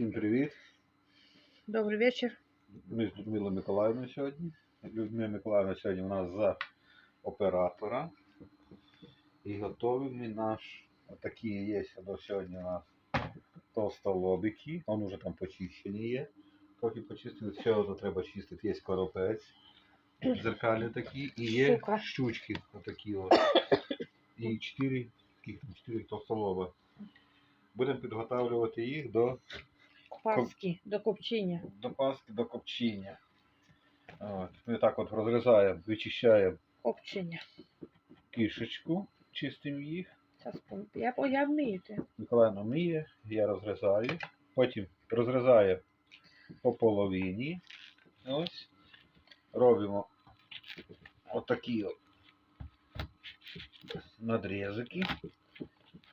Всім привіт! Добрий вечір. Ми з Людмилою Миколаївною сьогодні. Людмила Миколаївна сьогодні у нас за оператора. І готовий ми наш, такі є до сьогодні у нас товстолобики. Он уже там почищені є. Трохи почистили. Одно треба чистити. Є коропець. Дзеркалі такі. І є Сука. щучки отакі от. І чотири, таких там, чотири товстолоба. Будемо підготовлювати їх до Паски до копчення. до паски до копчення. От. Ми так от розрізаємо, вичищаємо Копчення. кішечку, чистимо їх. Зараз пом- я, о, я вмію це. Миколаївна миє, я розрізаю. Потім розрізаємо по половині. Ось. Робимо отакі от надрізики.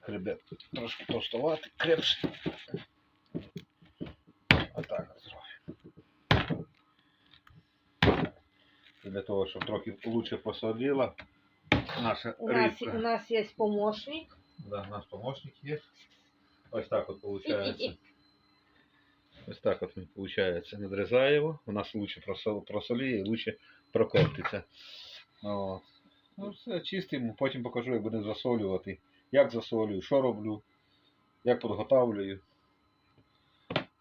Хребет трошки товстувати, крепше. Отак зробимо. Для того, щоб трохи лучше посолила наша У нас, рибка. у нас є помощник. Да, наш помощник є. Ось так от получается. Ось так от він получается. Надрізаємо. У нас лучше просоліє і лучше прокоптиться. От. Ну все, чистимо, потім покажу, як будемо засолювати. Як засолюю, що роблю, як підготовлюю.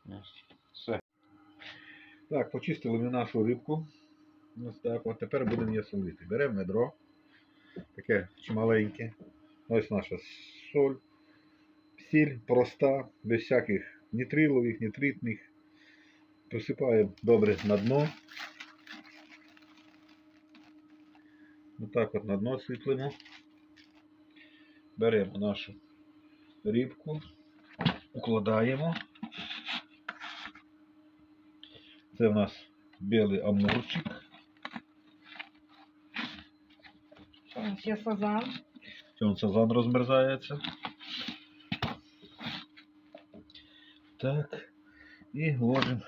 Все. Так, почистили нашу рибку. Ось так. От тепер будемо її солити. Беремо медро. Таке чималеньке. Ось наша соль. Сіль проста, без всяких нітрилових, нітритних. Присипаємо добре на дно. Отак от на дно сиплемо. Беремо нашу рибку, укладаємо. Це в нас білий амурчик. У нас є сазан. Це сазан розмерзається. Так. І ложимо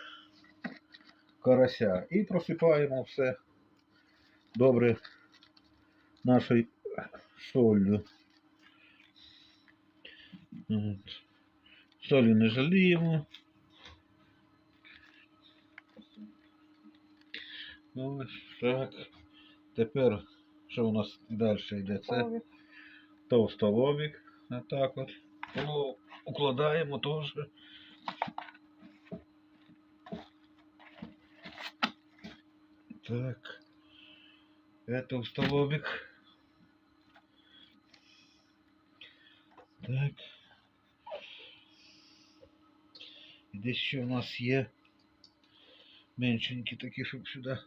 карася. І просипаємо все добре нашою солью. Солі не жаліємо. Ось так. Тепер, що у нас далі йде? Це Половик. товстолобик. Отак от. О, укладаємо теж. Так. Це товстолобик. Так. Десь ще у нас є меншенькі такі, щоб сюди.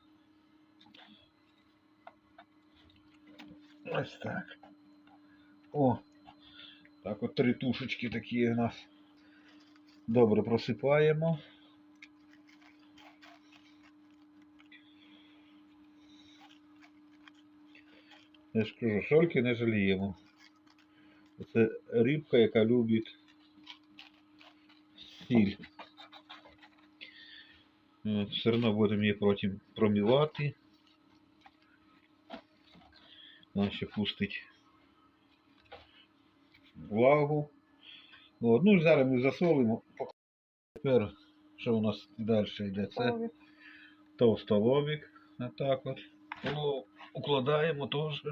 Ось так. О, так от три тушечки такі у нас. Добре просипаємо. Я ж кажу, сольки не жаліємо. Це рибка, яка любить сіль. Все одно будемо її потім промивати. Ще пустить влагу. От, ну зараз ми засолимо. Тепер, що у нас далі йде? Це Половик. товстолобик. Отак от. Ну, укладаємо теж.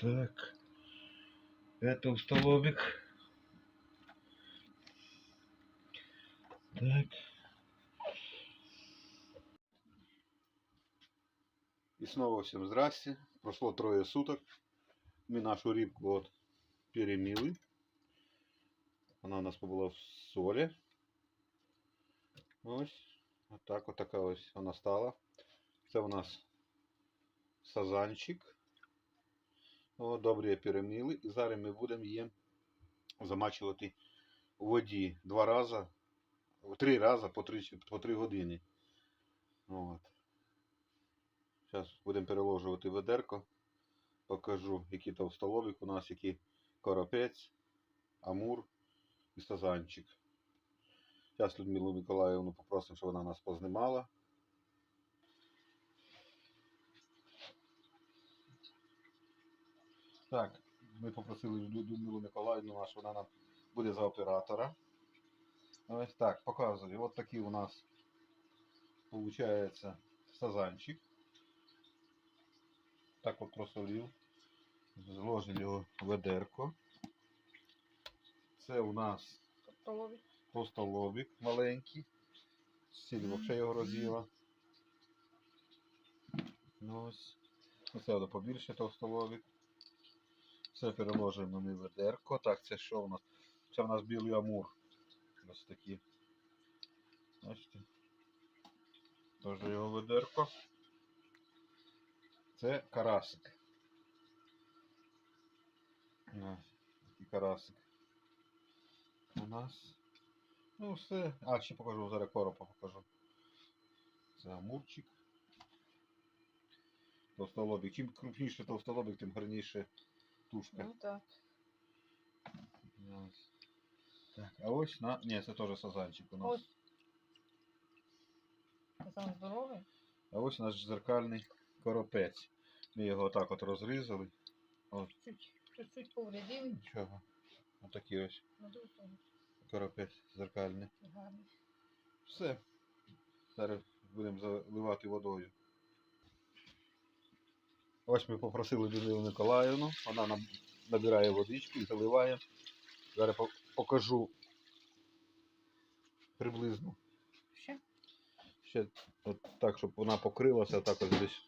Так. Это товстолобик. Так. И снова всем здрасте. Прошло трое суток. Мы нашу рыбку вот перемили. Она у нас побыла в солі. Ось. Отак от така ось вона стала. Це у нас сазанчик. О, добре її перемили. І зараз ми будемо її замачувати у воді два рази, три рази по три, по три години. От. Зараз будемо переложувати ведерко. Покажу, який товстолобик у нас, який коропець, амур і сазанчик. Зараз Людмилу Миколаївну попросимо, щоб вона нас познімала. Так, ми попросили Людмилу Миколаївну нашу, вона нам буде за оператора. Ось так, показую. От такий у нас получається сазанчик. Так от просолив. Зложив його ведерко. Це у нас Столові. товстолобик маленький. Сіль взагалі його роз'їла. Ну ось. Оце побільше товстолобик. Все переложимо ми в ведерко. Так, це що у нас? Це у нас білий амур. Ось такі. Бачите? Теж його ведерко. Це карасик. Такий карасик. У нас. Ну все. А, ще покажу, зараз коропа покажу. Це амурчик. Товстолобик. Чим крупніше товстолобик, тим гарніше тушка. Ну так. Ось. Так, а ось на. Ні, це теж сазанчик у нас. Ось. Сам здоровий? А ось наш зеркальний коропець. Ми його отак от розрізали. От, Чуть, чуть-чуть повредили. нічого. Отакий ось коропець зеркальний. гарно. Все. Зараз будемо заливати водою. Ось ми попросили Людмилу Миколаївну. Вона нам набирає водичку і заливає. Зараз покажу приблизно. Ще? Ще от так, щоб вона покрилася, так ось десь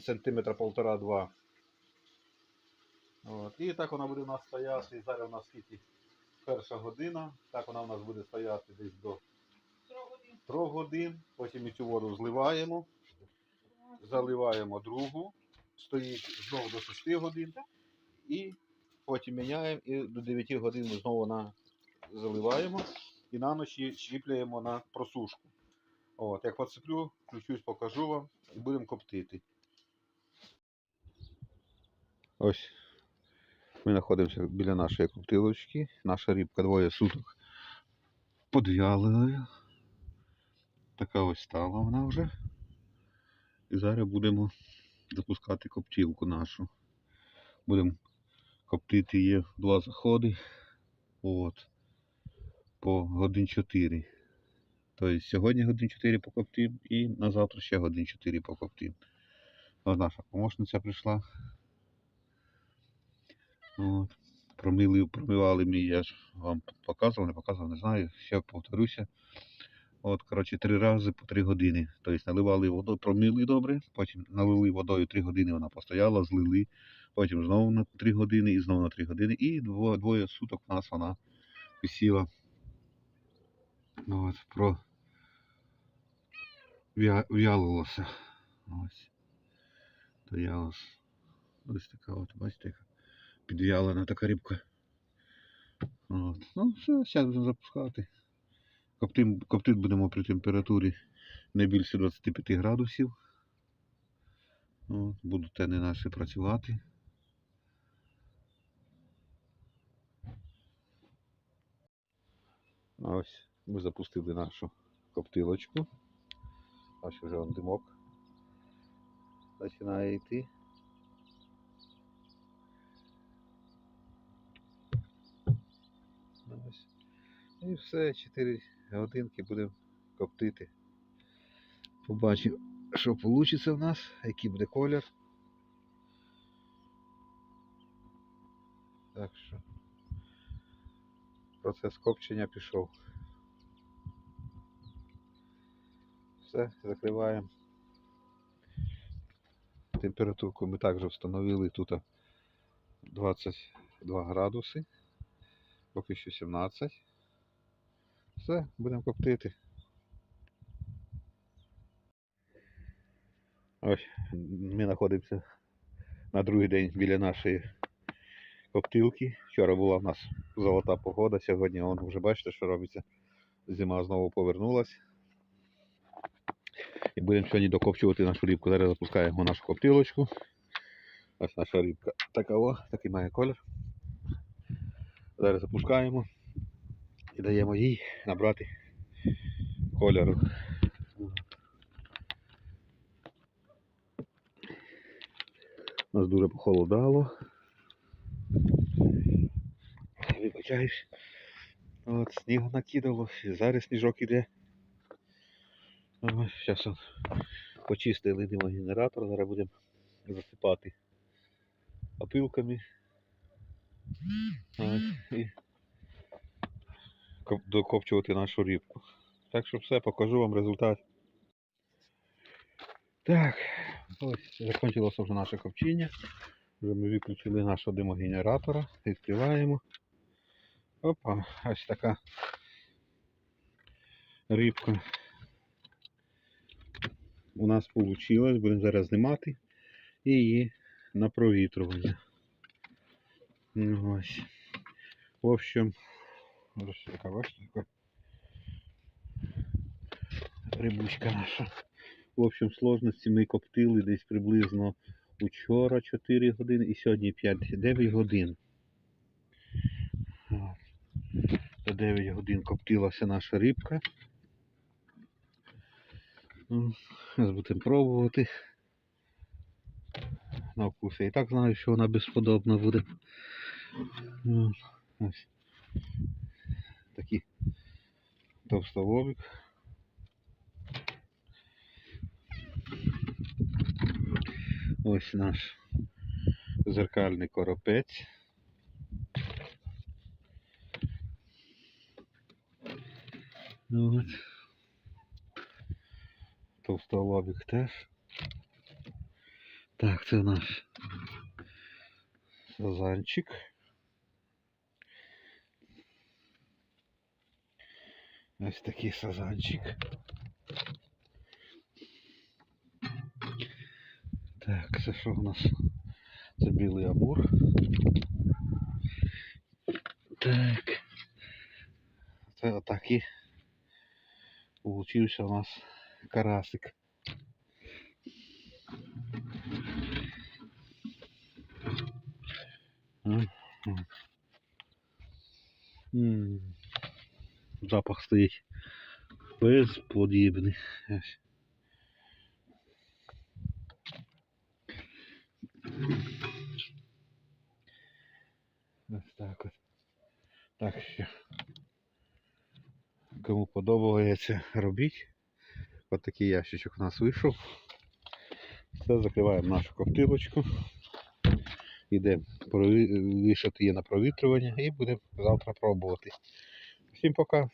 сантиметра полтора-два. І так вона буде у нас стояти. Зараз у нас скільки перша година. Так вона у нас буде стояти десь до 3 годин. Потім ми цю воду зливаємо, заливаємо другу, стоїть знову до 6 годин. І потім міняємо і до 9 годин ми знову на заливаємо і на ночі щіплюємо на просушку. От, як поцеплю, включусь, покажу вам і будемо коптити. Ось ми знаходимося біля нашої коптилочки. Наша рибка двоє суток подвялою. Така ось стала вона вже. І зараз будемо запускати коптілку нашу. Будемо коптити її два заходи. От. По годин 4. Тобто сьогодні годин 4 покоптим і на завтра ще годин 4 покоптим. Наша помощниця прийшла. От. Промили, промивали ми, я ж вам показував, не показував, не знаю. Ще повторюся. От, коротше, три рази по три години. Тобто наливали воду, промили добре, потім налили водою три години, вона постояла, злили, потім знову на три години і знову на три години. І дво, двоє суток у нас вона висіла. От, про в'я- в'ялилося. Ось. Стоялась. Ось така от, бачите, підв'ялена така рибка. От. Ну, все, зараз будемо запускати. Коптим, коптити будемо при температурі не більше 25 градусів. От, будуть тени наші працювати. Ось ми запустили нашу коптилочку. Ось вже он димок починає йти. Ось. І все, 4 годинки будемо коптити. Побачимо, що вийде в нас, який буде колір. Так що процес копчення пішов. Все, закриваємо. Температурку ми також встановили тут 22 градуси, поки що 17. Все, будемо коптити. Ось ми знаходимося на другий день біля нашої коптилки. Вчора була в нас золота погода, сьогодні вон, вже бачите, що робиться. Зима знову повернулась. І будемо сьогодні докопчувати нашу рибку. Зараз запускаємо нашу коптилочку. Ось наша рибка така, о, такий має колір. Зараз запускаємо і даємо їй набрати кольору. У нас дуже похолодало. Вибачаюсь. От снігу накидало, і зараз сніжок іде. Зараз почистили димогенератор, зараз будемо засипати опилками. Ось, і коп- докопчувати нашу рибку. Так що все, покажу вам результат. Так, ось закінчилося вже наше копчення. Вже ми виключили нашого димогенератора, відкриваємо. Опа, ось така рибка. У нас вийшло, будемо зараз знімати і її на провітрювання. Ну, Ось. В общем, ось така рибучка наша. В общем, сложності ми коптили десь приблизно учора 4 години і сьогодні 5-9 годин. За 9 годин коптилася наша рибка. Ну, Зараз будемо пробувати. На вкус я і так знаю, що вона безподобна буде. Ну, Ось. Такий товстолобик. Ось наш зеркальний коропець. Ну От. Товстолобик теж. Так, це наш сазанчик. Ось такий сазанчик. Так, це що у нас? Це білий амур. Так. Це отакий. Получився у нас карасик. М, м. М. Запах стоїть безподібний. Ось. Так от. Так що. Кому подобається, робіть. Ось такий ящичок у нас вийшов. Все, закриваємо нашу коптилочку. Йдемо вішати її на провітрювання і будемо завтра пробувати. Всім пока.